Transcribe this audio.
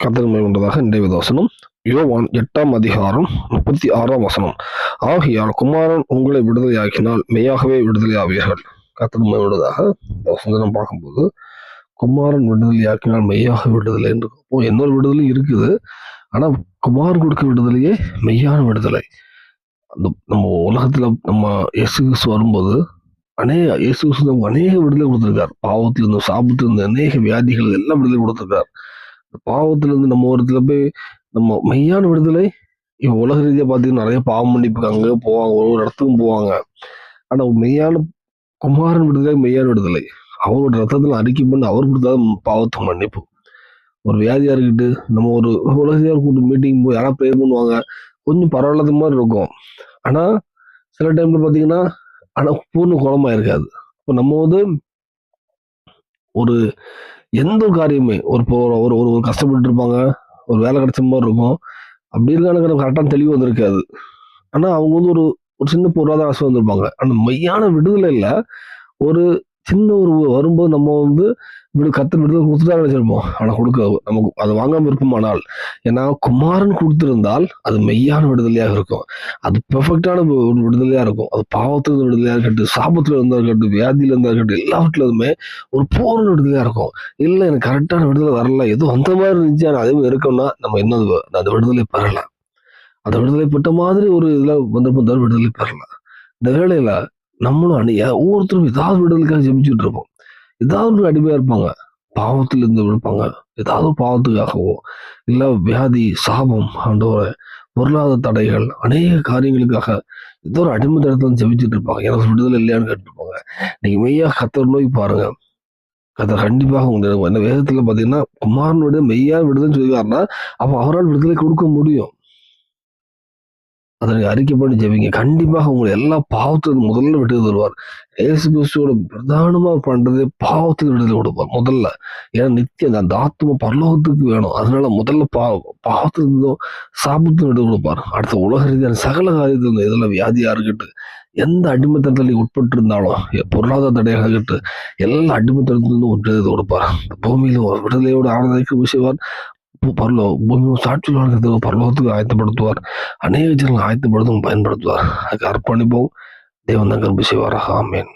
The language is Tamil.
கத்தன்மை கொண்டதாக இன்றைய வசனம். யோவான் எட்டாம் அதிகாரம் முப்பத்தி ஆறாம் வசனம். ஆகையால் குமாரன் உங்களை விடுதலையாக்கினால் மெய்யாகவே விடுதலையாவீர்கள். கத்தன்மை கொண்டதாக இந்த வசனத்தை நம்ம பார்க்கும்போது குமாரன் விடுதலையாக்கினால் மெய்யாக விடுதலை என்று அப்போ இன்னொரு விடுதலை இருக்குது. ஆனால் குமார் கொடுக்க விடுதலையே மெய்யான விடுதலை. அந்த நம்ம உலகத்தில் நம்ம இயேசு கிறிஸ்து வரும்போது அநேக இயேசு கிறிஸ்து நமக்கு அநேக விடுதலை கொடுத்துருக்கார். பாவத்திலிருந்து சாபத்திலிருந்து அநேக வியாதிகள் எல்லாம் விடுதலை கொடுத்துருக்கார். பாவத்திலிருந்து நம்ம ஒரு இடத்துல போய் நம்ம மெய்யான விடுதலை இப்போ உலக ரீதியா பார்த்தீங்கன்னா நிறைய பாவம் மன்னிப்புக்கு அங்கே போவாங்க ஒரு ஒரு இடத்துக்கும் போவாங்க. ஆனா மெய்யான குமாரன் விடுதலை மெய்யான விடுதலை. அவரோட ரத்தத்துல அறிக்கை பண்ணி அவர் கொடுத்தாதான் பாவத்துக்கு மன்னிப்பு. ஒரு வியாதியா இருக்கட்டு நம்ம ஒரு உலகியார் கூட்டு மீட்டிங் போய் யாராவது ப்ரேயர் பண்ணுவாங்க கொஞ்சம் பரவாயில்லாத மாதிரி இருக்கும். ஆனா சில டைம்ல பார்த்தீங்கன்னா ஆனா பூர்ண குணமா இருக்காது இப்போ நம்ம வந்து ஒரு எந்த ஒரு காரியமே ஒரு ஒரு ஒரு ஒரு கஷ்டப்பட்டு இருப்பாங்க ஒரு வேலை கிடைச்ச மாதிரி இருக்கும். அப்படி இருக்கான கரெக்டான தெளிவு வந்திருக்காது. ஆனா அவங்க வந்து ஒரு ஒரு சின்ன பொருளாதார ஆசை வந்திருப்பாங்க. ஆனா மையான விடுதலை இல்லை. ஒரு சின்ன ஒரு வரும்போது நம்ம வந்து இப்படி கத்து விடுதல் கொடுத்துட்டா நினைச்சிருப்போம். ஆனால் கொடுக்க நமக்கு அது வாங்காம இருக்குமானால் ஏன்னா குமாரன் கொடுத்திருந்தால் அது மெய்யான விடுதலையாக இருக்கும். அது பெர்ஃபெக்டான ஒரு இருக்கும். அது பாவத்தில் இருந்த விடுதலையாக இருக்கட்டும் சாபத்தில் இருந்தா இருக்கட்டும் வியாதியில இருந்தா இருக்கட்டும் எல்லாவற்றிலுமே ஒரு பூர்ண விடுதலையாக இருக்கும். இல்லை எனக்கு கரெக்டான விடுதலை வரல. ஏதோ அந்த மாதிரி இருந்துச்சு. ஆனா அதே மாதிரி இருக்கும்னா நம்ம இன்னும் அந்த விடுதலை பெறலாம் அந்த விடுதலை பெற்ற மாதிரி ஒரு இதில் வந்திருப்போம். விடுதலை பெறலாம் இந்த வேலையில் நம்மளும் அணி ஒவ்வொருத்தரும் ஏதாவது விடுதலுக்காக ஜெபிச்சுட்டு இருப்போம் ஏதாவது ஒரு அடிமையா இருப்பாங்க. பாவத்துல இருந்து இருப்பாங்க. ஏதாவது பாவத்துக்காகவோ இல்லை வியாதி சாபம் அப்படின்ற பொருளாதார தடைகள் அநேக காரியங்களுக்காக ஏதோ ஒரு அடிமை தடத்தில் ஜெபிச்சுட்டு இருப்பாங்க எனக்கு விடுதலை இல்லையான்னு கேட்டுருப்பாங்க. நீங்கள் மெய்யா கத்தர் நோய் பாருங்க. கத்தர் கண்டிப்பாக உங்களுக்கு என்ன வேதத்துல பார்த்தீங்கன்னா குமாரனுடைய மெய்யா விடுதலை சொல்லிக்காருன்னா அப்போ அவரால் விடுதலை கொடுக்க முடியும். அதற்கு அறிக்கை பண்ணி ஜெபிங்க. கண்டிப்பாக உங்களை எல்லா பாவத்திலிருந்து முதல்ல விட்டு தருவார். ஏசு கிறிஸ்துவோட பிரதானமாக பண்றது பாவத்தில் விடுதலை கொடுப்பார். முதல்ல. ஏன்னா நித்தியம் அந்த ஆத்மா பரலோகத்துக்கு வேணும். அதனால முதல்ல பா பாவத்திலிருந்தும் சாபத்தில் விடுதலை கொடுப்பார். அடுத்த உலக ரீதியான சகல காரியத்தில் இதெல்லாம் வியாதியா இருக்கட்டும் எந்த அடிமைத்தனத்தில் உட்பட்டு இருந்தாலும் பொருளாதார தடையாக இருக்கட்டும் எல்லா அடிமைத்தனத்திலிருந்தும் விடுதலை கொடுப்பார். இந்த பூமியில ஒரு விஷயவார் பரலோ பூமி சாட்சி வாழ்க்கிறதுக்கு பரலோகத்துக்கு ஆயத்தப்படுத்துவார். அநேக ஜனங்கள் ஆயத்தப்படுத்தும் பயன்படுத்துவார். அதுக்கு அர்ப்பணிப்போம். தேவன் தான் கரும்பு செய்வாராக. ஆமேன்.